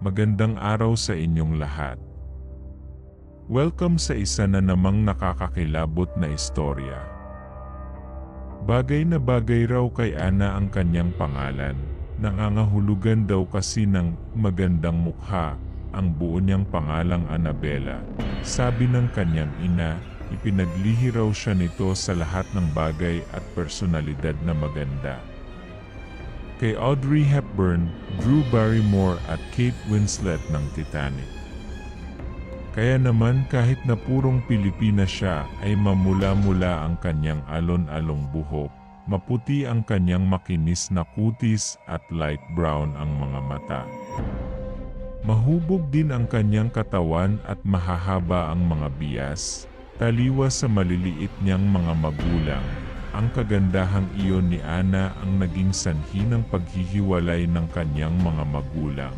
Magandang araw sa inyong lahat. Welcome sa isa na namang nakakakilabot na istorya. Bagay na bagay raw kay Ana ang kanyang pangalan. Nangangahulugan daw kasi ng magandang mukha ang buo niyang pangalang Annabella. Sabi ng kanyang ina, ipinaglihi raw siya nito sa lahat ng bagay at personalidad na maganda kay Audrey Hepburn, Drew Barrymore at Kate Winslet ng Titanic. Kaya naman kahit na purong Pilipina siya ay mamula-mula ang kanyang alon-along buhok, maputi ang kanyang makinis na kutis at light brown ang mga mata. Mahubog din ang kanyang katawan at mahahaba ang mga bias, taliwas sa maliliit niyang mga magulang, ang kagandahang iyon ni Ana ang naging sanhi ng paghihiwalay ng kanyang mga magulang.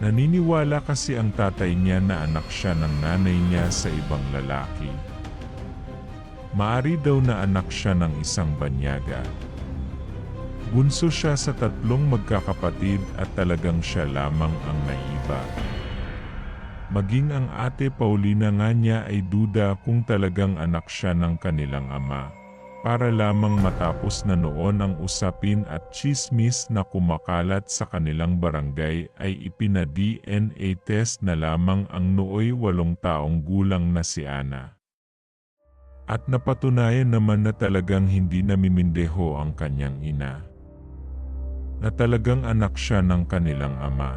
Naniniwala kasi ang tatay niya na anak siya ng nanay niya sa ibang lalaki. Maari daw na anak siya ng isang banyaga. Bunso siya sa tatlong magkakapatid at talagang siya lamang ang naiba. Maging ang ate Paulina nga niya ay duda kung talagang anak siya ng kanilang ama para lamang matapos na noon ang usapin at chismis na kumakalat sa kanilang barangay ay ipina-DNA test na lamang ang nooy walong taong gulang na si Ana. At napatunayan naman na talagang hindi namimindeho ang kanyang ina. Na talagang anak siya ng kanilang ama.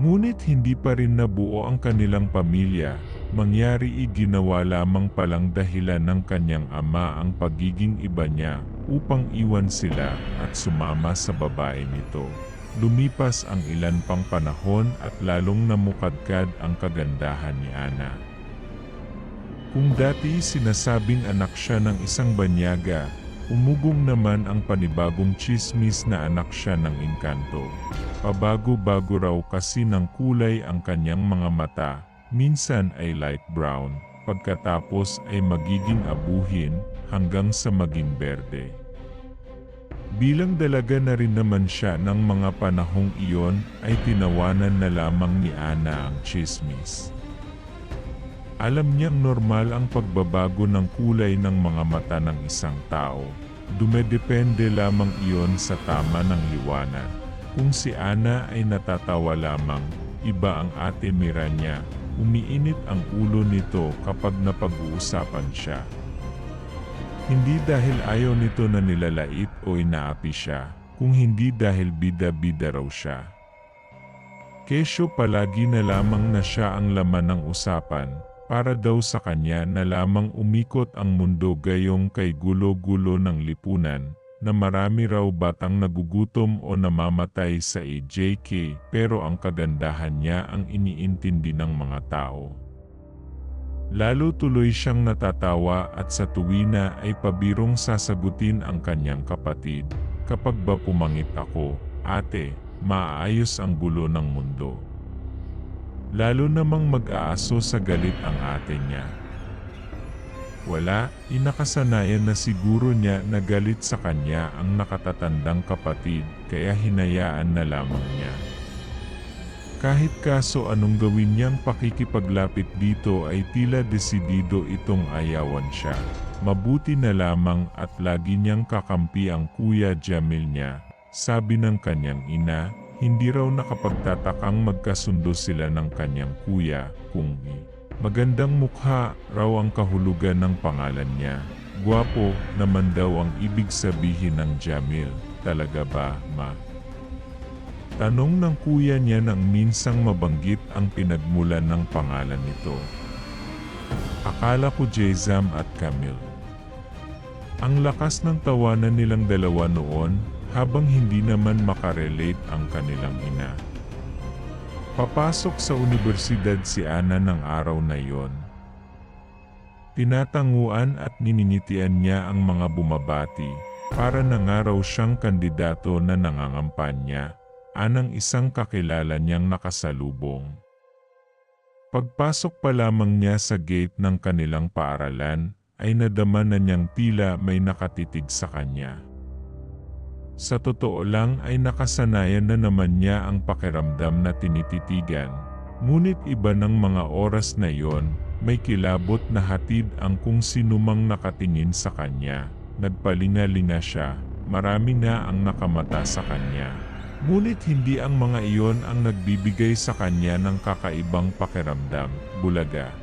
Ngunit hindi pa rin nabuo ang kanilang pamilya mangyari iginawa lamang palang dahilan ng kanyang ama ang pagiging iba niya upang iwan sila at sumama sa babae nito. Lumipas ang ilan pang panahon at lalong namukadkad ang kagandahan ni Ana. Kung dati sinasabing anak siya ng isang banyaga, umugong naman ang panibagong chismis na anak siya ng engkanto. Pabago-bago raw kasi ng kulay ang kanyang mga mata Minsan ay light brown, pagkatapos ay magiging abuhin hanggang sa maging berde. Bilang dalaga na rin naman siya ng mga panahong iyon ay tinawanan na lamang ni Ana ang chismis. Alam niyang normal ang pagbabago ng kulay ng mga mata ng isang tao. Dumedepende lamang iyon sa tama ng liwanag. Kung si Ana ay natatawa lamang, iba ang ate Mira niya Umiinit ang ulo nito kapag napag-uusapan siya. Hindi dahil ayaw nito na nilalait o inaapi siya, kung hindi dahil bida-bida raw siya. Kesyo palagi na lamang na siya ang laman ng usapan, para daw sa kanya na lamang umikot ang mundo gayong kay gulo-gulo ng lipunan, na marami raw batang nagugutom o namamatay sa AJK pero ang kagandahan niya ang iniintindi ng mga tao. Lalo tuloy siyang natatawa at sa tuwina ay pabirong sasagutin ang kanyang kapatid, kapag ba pumangit ako, ate, maayos ang gulo ng mundo. Lalo namang mag-aaso sa galit ang ate niya. Wala, inakasanayan na siguro niya na galit sa kanya ang nakatatandang kapatid kaya hinayaan na lamang niya. Kahit kaso anong gawin niyang pakikipaglapit dito ay tila desidido itong ayawan siya. Mabuti na lamang at lagi niyang kakampi ang kuya Jamil niya. Sabi ng kanyang ina, hindi raw nakapagtatakang magkasundo sila ng kanyang kuya kung. Magandang mukha raw ang kahulugan ng pangalan niya. Guwapo naman daw ang ibig sabihin ng Jamil. Talaga ba, ma? Tanong ng kuya niya nang minsang mabanggit ang pinagmulan ng pangalan nito. Akala ko Jezam at Camille. Ang lakas ng tawanan nilang dalawa noon habang hindi naman makarelate ang kanilang ina. Papasok sa universidad si Ana ng araw na iyon. Tinatanguan at nininitian niya ang mga bumabati, para nangaraw siyang kandidato na nangangampanya, anang isang kakilala niyang nakasalubong. Pagpasok pa lamang niya sa gate ng kanilang paaralan, ay nadama na niyang tila may nakatitig sa kanya. Sa totoo lang ay nakasanayan na naman niya ang pakiramdam na tinititigan. Ngunit iba ng mga oras na iyon, may kilabot na hatid ang kung sinumang nakatingin sa kanya. Nagpalingalinga siya, marami na ang nakamata sa kanya. Ngunit hindi ang mga iyon ang nagbibigay sa kanya ng kakaibang pakiramdam, bulaga.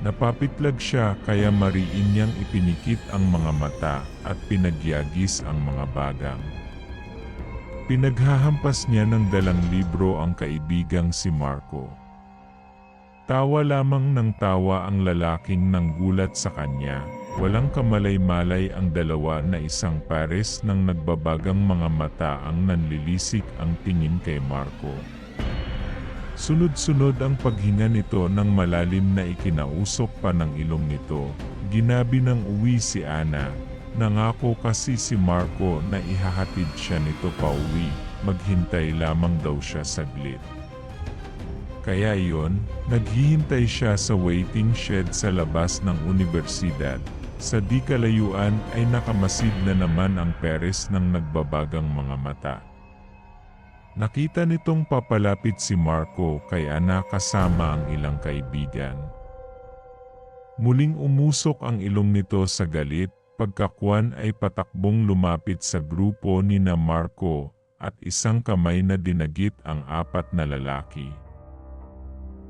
Napapitlag siya kaya mariin niyang ipinikit ang mga mata at pinagyagis ang mga bagang. Pinaghahampas niya ng dalang libro ang kaibigang si Marco. Tawa lamang ng tawa ang lalaking nanggulat sa kanya. Walang kamalay-malay ang dalawa na isang pares ng nagbabagang mga mata ang nanlilisik ang tingin kay Marco. Sunod-sunod ang paghinga nito ng malalim na ikinausok pa ng ilong nito. Ginabi ng uwi si Ana. Nangako kasi si Marco na ihahatid siya nito pa uwi. Maghintay lamang daw siya saglit. Kaya iyon, naghihintay siya sa waiting shed sa labas ng universidad. Sa di kalayuan ay nakamasid na naman ang peres ng nagbabagang mga mata. Nakita nitong papalapit si Marco kay Ana kasama ang ilang kaibigan. Muling umusok ang ilong nito sa galit, pagkakuan ay patakbong lumapit sa grupo ni na Marco at isang kamay na dinagit ang apat na lalaki.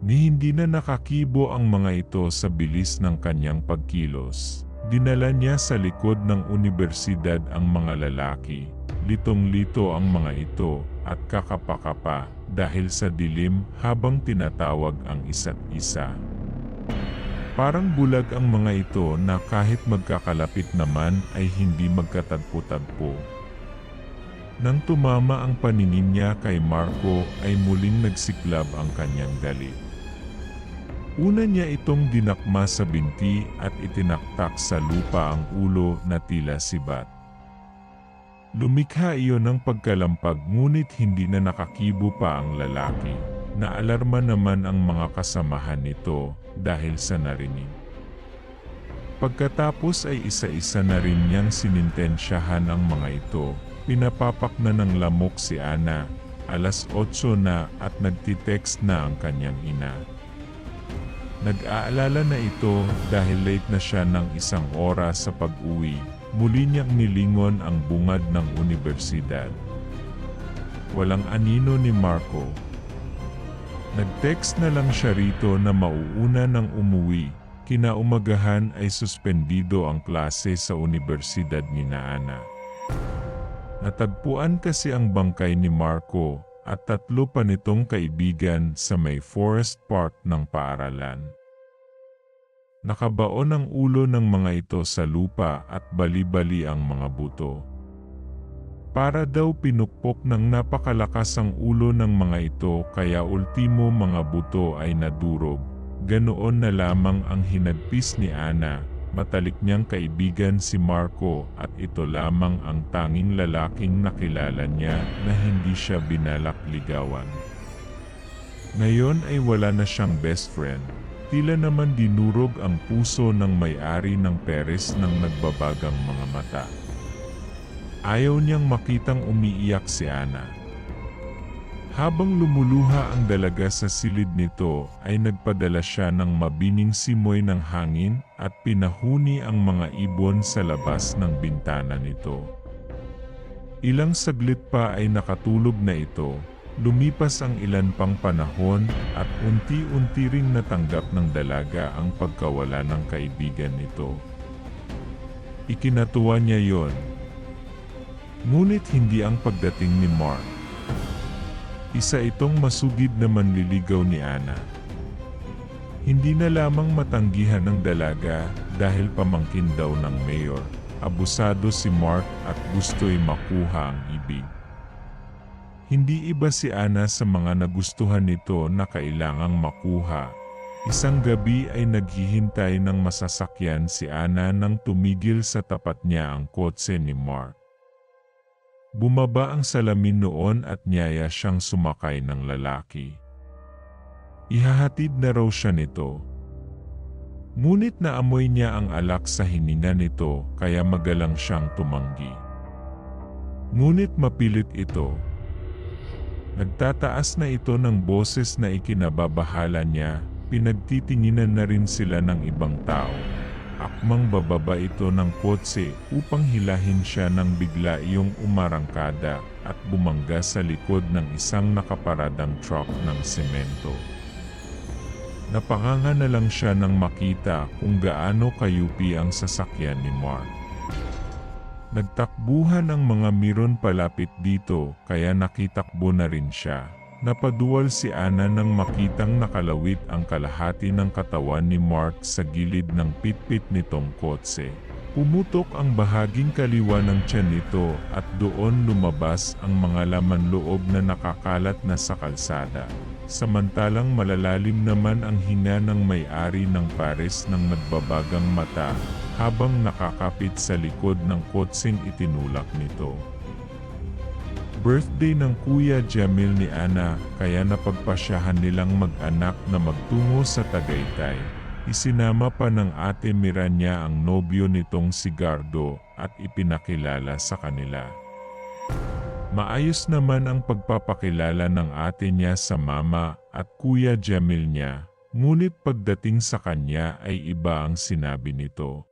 Ni hindi na nakakibo ang mga ito sa bilis ng kanyang pagkilos. Dinala niya sa likod ng universidad ang mga lalaki. Litong-lito ang mga ito at kakapakapa dahil sa dilim habang tinatawag ang isa't isa. Parang bulag ang mga ito na kahit magkakalapit naman ay hindi magkatagpo-tagpo. Nang tumama ang paningin niya kay Marco ay muling nagsiklab ang kanyang galit. Una niya itong dinakma sa binti at itinaktak sa lupa ang ulo na tila sibat. Lumikha iyon ng pagkalampag ngunit hindi na nakakibo pa ang lalaki. Naalarma naman ang mga kasamahan nito dahil sa narinig. Pagkatapos ay isa-isa na rin niyang sinintensyahan ang mga ito. Pinapapak na ng lamok si Ana. Alas 8 na at nagtitext na ang kanyang ina. Nag-aalala na ito dahil late na siya ng isang oras sa pag-uwi Muli niyang nilingon ang bungad ng universidad. Walang anino ni Marco. Nag-text na lang siya rito na mauuna ng umuwi. Kinaumagahan ay suspendido ang klase sa universidad ni Naana. Natagpuan kasi ang bangkay ni Marco at tatlo pa nitong kaibigan sa may forest park ng paaralan. Nakabaon ang ulo ng mga ito sa lupa at bali-bali ang mga buto. Para daw pinukpok ng napakalakas ang ulo ng mga ito kaya ultimo mga buto ay nadurog. Ganoon na lamang ang hinagpis ni Ana, matalik niyang kaibigan si Marco at ito lamang ang tanging lalaking nakilala niya na hindi siya binalak ligawan. Ngayon ay wala na siyang best friend. Tila naman dinurog ang puso ng may-ari ng peres ng nagbabagang mga mata. Ayaw niyang makitang umiiyak si Ana. Habang lumuluha ang dalaga sa silid nito ay nagpadala siya ng mabining simoy ng hangin at pinahuni ang mga ibon sa labas ng bintana nito. Ilang saglit pa ay nakatulog na ito Lumipas ang ilan pang panahon at unti-unti ring natanggap ng dalaga ang pagkawala ng kaibigan nito. Ikinatuwa niya yon. Ngunit hindi ang pagdating ni Mark. Isa itong masugid na manliligaw ni Ana. Hindi na lamang matanggihan ng dalaga dahil pamangkin daw ng mayor. Abusado si Mark at gusto'y makuha ang ibig. Hindi iba si Ana sa mga nagustuhan nito na kailangang makuha. Isang gabi ay naghihintay ng masasakyan si Ana nang tumigil sa tapat niya ang kotse ni Mark. Bumaba ang salamin noon at niyaya siyang sumakay ng lalaki. Ihahatid na raw siya nito. Ngunit naamoy niya ang alak sa hininga nito kaya magalang siyang tumanggi. Ngunit mapilit ito. Nagtataas na ito ng boses na ikinababahala niya, pinagtitinginan na rin sila ng ibang tao. Akmang bababa ito ng kotse upang hilahin siya nang bigla iyong umarangkada at bumangga sa likod ng isang nakaparadang truck ng semento. Napanganga na lang siya nang makita kung gaano kayupi ang sasakyan ni Mark. Nagtakbuhan ang mga miron palapit dito kaya nakitakbo na rin siya. Napaduwal si Ana nang makitang nakalawit ang kalahati ng katawan ni Mark sa gilid ng pitpit nitong kotse. Pumutok ang bahaging kaliwa ng tiyan nito at doon lumabas ang mga laman loob na nakakalat na sa kalsada. Samantalang malalalim naman ang hinga ng may-ari ng pares ng nagbabagang mata habang nakakapit sa likod ng kotseng itinulak nito. Birthday ng Kuya Jamil ni Ana kaya napagpasyahan nilang mag-anak na magtungo sa Tagaytay. Isinama pa ng ate Miranya ang nobyo nitong si Gardo at ipinakilala sa kanila. Maayos naman ang pagpapakilala ng ate niya sa mama at Kuya Jamil niya, ngunit pagdating sa kanya ay iba ang sinabi nito.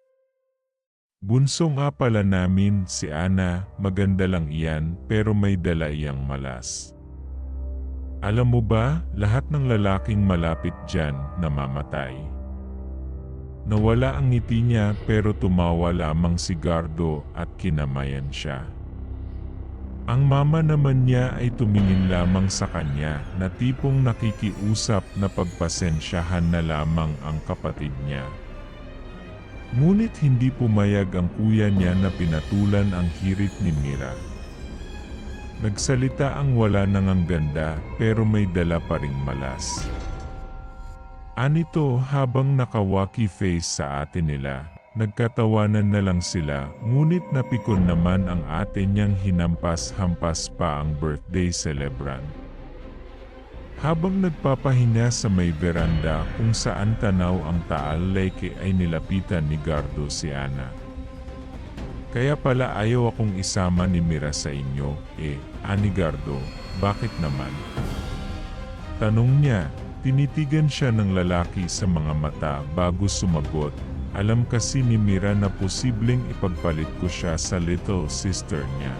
Bunso nga pala namin si Ana, maganda lang iyan pero may dala iyang malas. Alam mo ba, lahat ng lalaking malapit dyan namamatay. Nawala ang ngiti niya pero tumawa lamang si Gardo at kinamayan siya. Ang mama naman niya ay tumingin lamang sa kanya na tipong nakikiusap na pagpasensyahan na lamang ang kapatid niya. Ngunit hindi pumayag ang kuya niya na pinatulan ang hirit ni Mira. Nagsalita ang wala nang ang ganda pero may dala pa ring malas. Anito habang nakawaki face sa atin nila, nagkatawanan na lang sila ngunit napikon naman ang ate niyang hinampas-hampas pa ang birthday celebrant. Habang nagpapahinga sa may veranda kung saan tanaw ang Taal Lake ay nilapitan ni Gardo si Ana. Kaya pala ayaw akong isama ni Mira sa inyo, eh, ani Gardo, bakit naman? Tanong niya, tinitigan siya ng lalaki sa mga mata bago sumagot. Alam kasi ni Mira na posibleng ipagpalit ko siya sa little sister niya.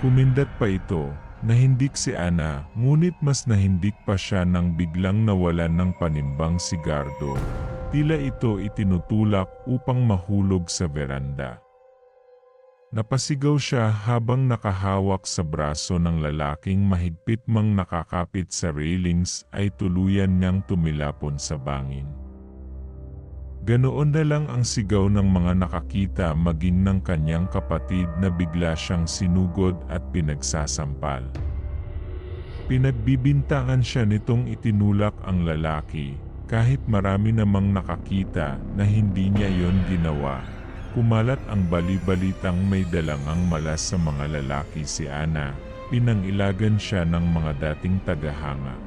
Kumindat pa ito, Nahindik si Ana, ngunit mas nahindik pa siya nang biglang nawalan ng panimbang si Gardo. Tila ito itinutulak upang mahulog sa veranda. Napasigaw siya habang nakahawak sa braso ng lalaking mahigpit mang nakakapit sa railings ay tuluyan niyang tumilapon sa bangin. Ganoon na lang ang sigaw ng mga nakakita maging ng kanyang kapatid na bigla siyang sinugod at pinagsasampal. Pinagbibintangan siya nitong itinulak ang lalaki, kahit marami namang nakakita na hindi niya yon ginawa. Kumalat ang balibalitang may dalangang malas sa mga lalaki si Ana, pinangilagan siya ng mga dating tagahanga.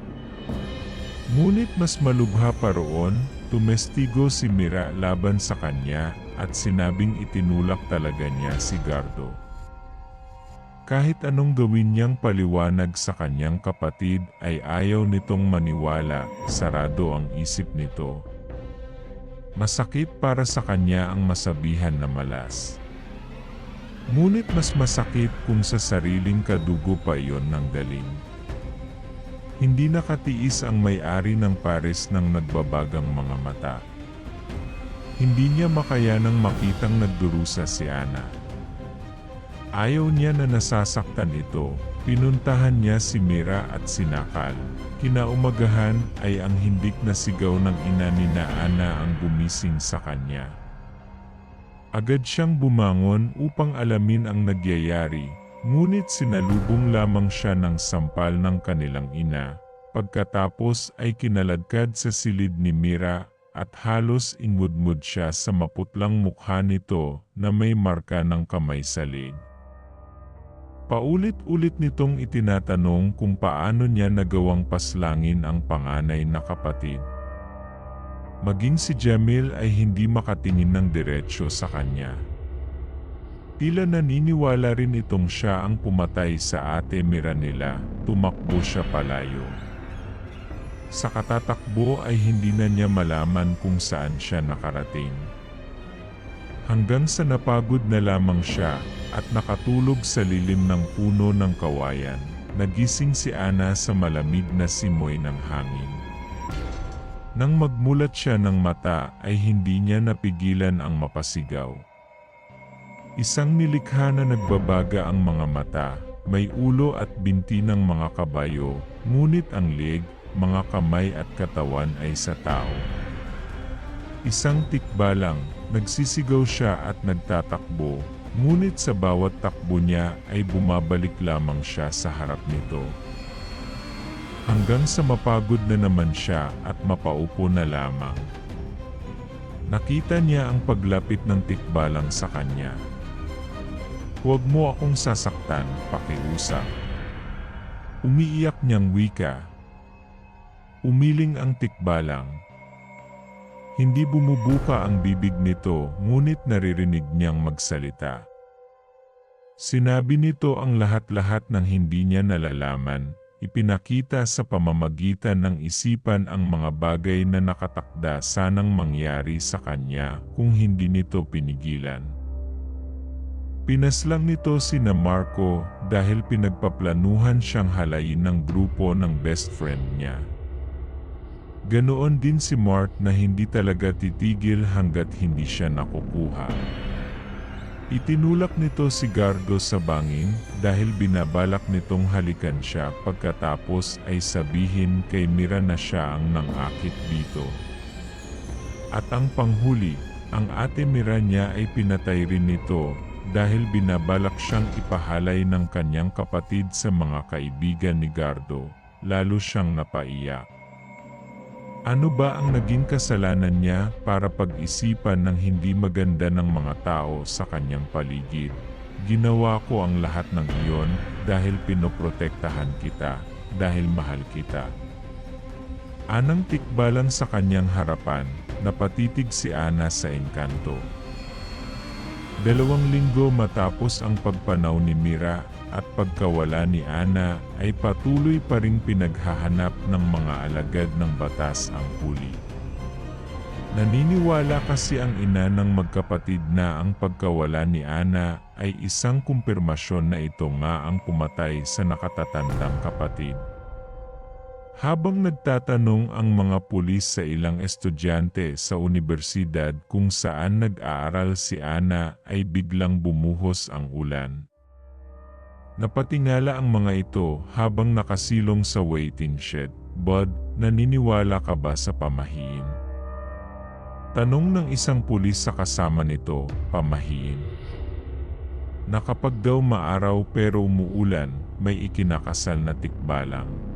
Ngunit mas malubha pa roon, Tumestigo si Mira laban sa kanya at sinabing itinulak talaga niya si Gardo. Kahit anong gawin niyang paliwanag sa kanyang kapatid ay ayaw nitong maniwala, sarado ang isip nito. Masakit para sa kanya ang masabihan na malas. Ngunit mas masakit kung sa sariling kadugo pa iyon ng galing. Hindi nakatiis ang may-ari ng pares ng nagbabagang mga mata. Hindi niya makayanang makitang nagdurusa si Ana. Ayaw niya na nasasaktan ito, pinuntahan niya si Mira at sinakal. Kinaumagahan ay ang hindik na sigaw ng ina ni na Ana ang gumising sa kanya. Agad siyang bumangon upang alamin ang nagyayari, Ngunit sinalubong lamang siya ng sampal ng kanilang ina. Pagkatapos ay kinaladkad sa silid ni Mira at halos inmudmud siya sa maputlang mukha nito na may marka ng kamay sa lid. Paulit-ulit nitong itinatanong kung paano niya nagawang paslangin ang panganay na kapatid. Maging si Jamil ay hindi makatingin ng diretsyo sa kanya. Tila naniniwala rin itong siya ang pumatay sa ate Mira nila, tumakbo siya palayo. Sa katatakbo ay hindi na niya malaman kung saan siya nakarating. Hanggang sa napagod na lamang siya at nakatulog sa lilim ng puno ng kawayan, nagising si Ana sa malamig na simoy ng hangin. Nang magmulat siya ng mata ay hindi niya napigilan ang mapasigaw. Isang nilikha na nagbabaga ang mga mata, may ulo at binti ng mga kabayo, ngunit ang leg, mga kamay at katawan ay sa tao. Isang tikba lang, nagsisigaw siya at nagtatakbo, ngunit sa bawat takbo niya ay bumabalik lamang siya sa harap nito. Hanggang sa mapagod na naman siya at mapaupo na lamang. Nakita niya ang paglapit ng tikbalang sa kanya. Huwag mo akong sasaktan, pakiusap. Umiiyak niyang wika. Umiling ang tikbalang. Hindi bumubuka ang bibig nito ngunit naririnig niyang magsalita. Sinabi nito ang lahat-lahat ng hindi niya nalalaman, ipinakita sa pamamagitan ng isipan ang mga bagay na nakatakda sanang mangyari sa kanya kung hindi nito pinigilan. Pinaslang nito sina Marco dahil pinagpaplanuhan siyang halayin ng grupo ng best friend niya. Ganoon din si Mark na hindi talaga titigil hanggat hindi siya nakukuha. Itinulak nito si Gargo sa bangin dahil binabalak nitong halikan siya pagkatapos ay sabihin kay Mira na siya ang nangakit dito. At ang panghuli, ang ate Mira niya ay pinatay rin nito dahil binabalak siyang ipahalay ng kanyang kapatid sa mga kaibigan ni Gardo, lalo siyang napaiyak. Ano ba ang naging kasalanan niya para pag-isipan ng hindi maganda ng mga tao sa kanyang paligid? Ginawa ko ang lahat ng iyon dahil pinoprotektahan kita, dahil mahal kita. Anang tikbalan sa kanyang harapan, napatitig si Ana sa engkanto. Dalawang linggo matapos ang pagpanaw ni Mira at pagkawala ni Ana ay patuloy pa rin pinaghahanap ng mga alagad ng batas ang huli. Naniniwala kasi ang ina ng magkapatid na ang pagkawala ni Ana ay isang kumpirmasyon na ito nga ang pumatay sa nakatatandang kapatid. Habang nagtatanong ang mga pulis sa ilang estudyante sa universidad kung saan nag-aaral si Ana ay biglang bumuhos ang ulan. Napatingala ang mga ito habang nakasilong sa waiting shed. Bud, naniniwala ka ba sa pamahiin? Tanong ng isang pulis sa kasama nito, pamahiin. Na kapag daw maaraw pero umuulan, may ikinakasal na tikbalang.